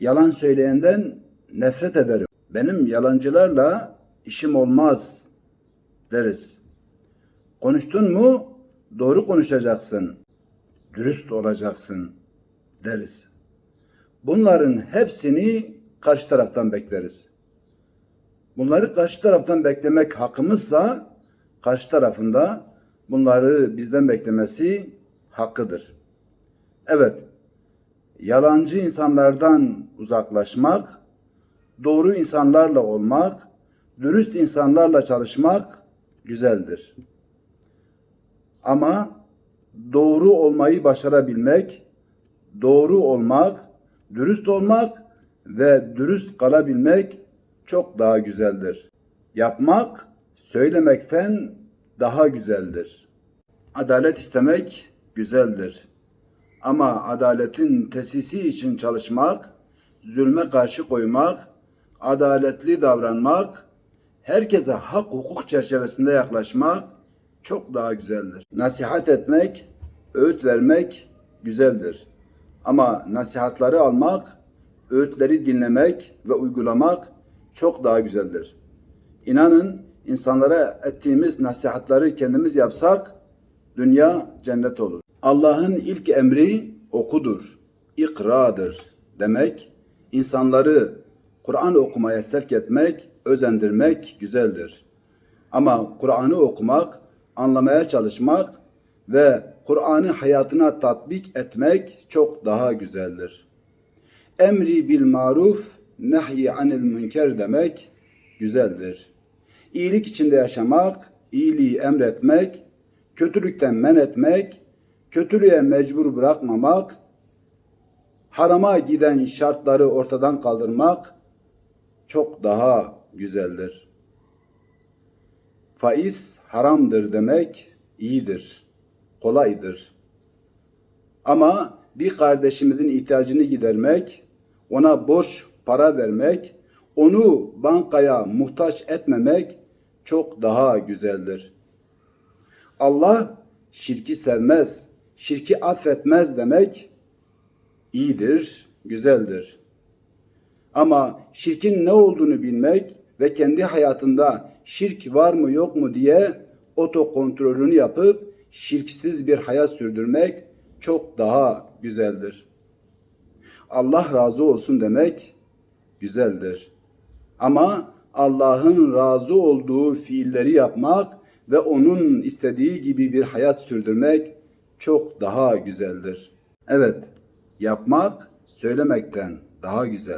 Yalan söyleyenden nefret ederim. Benim yalancılarla işim olmaz deriz. Konuştun mu doğru konuşacaksın. Dürüst olacaksın deriz. Bunların hepsini karşı taraftan bekleriz. Bunları karşı taraftan beklemek hakkımızsa karşı tarafında bunları bizden beklemesi hakkıdır. Evet, yalancı insanlardan uzaklaşmak, doğru insanlarla olmak, dürüst insanlarla çalışmak güzeldir. Ama doğru olmayı başarabilmek, doğru olmak, dürüst olmak ve dürüst kalabilmek çok daha güzeldir. Yapmak söylemekten daha güzeldir. Adalet istemek güzeldir. Ama adaletin tesisi için çalışmak, zulme karşı koymak, adaletli davranmak, herkese hak hukuk çerçevesinde yaklaşmak çok daha güzeldir. Nasihat etmek, öğüt vermek güzeldir. Ama nasihatları almak, öğütleri dinlemek ve uygulamak çok daha güzeldir. İnanın insanlara ettiğimiz nasihatları kendimiz yapsak dünya cennet olur. Allah'ın ilk emri okudur, ikradır demek, insanları Kur'an okumaya sevk etmek, özendirmek güzeldir. Ama Kur'an'ı okumak, anlamaya çalışmak ve Kur'an'ı hayatına tatbik etmek çok daha güzeldir. Emri bil maruf, nehyi anil münker demek güzeldir. İyilik içinde yaşamak, iyiliği emretmek, kötülükten men etmek, kötülüğe mecbur bırakmamak, harama giden şartları ortadan kaldırmak çok daha güzeldir. Faiz haramdır demek iyidir, kolaydır. Ama bir kardeşimizin ihtiyacını gidermek, ona borç para vermek, onu bankaya muhtaç etmemek çok daha güzeldir. Allah şirki sevmez, şirki affetmez demek iyidir, güzeldir. Ama şirkin ne olduğunu bilmek ve kendi hayatında şirk var mı yok mu diye oto kontrolünü yapıp şirksiz bir hayat sürdürmek çok daha güzeldir. Allah razı olsun demek güzeldir. Ama Allah'ın razı olduğu fiilleri yapmak ve onun istediği gibi bir hayat sürdürmek çok daha güzeldir. Evet, yapmak söylemekten daha güzel.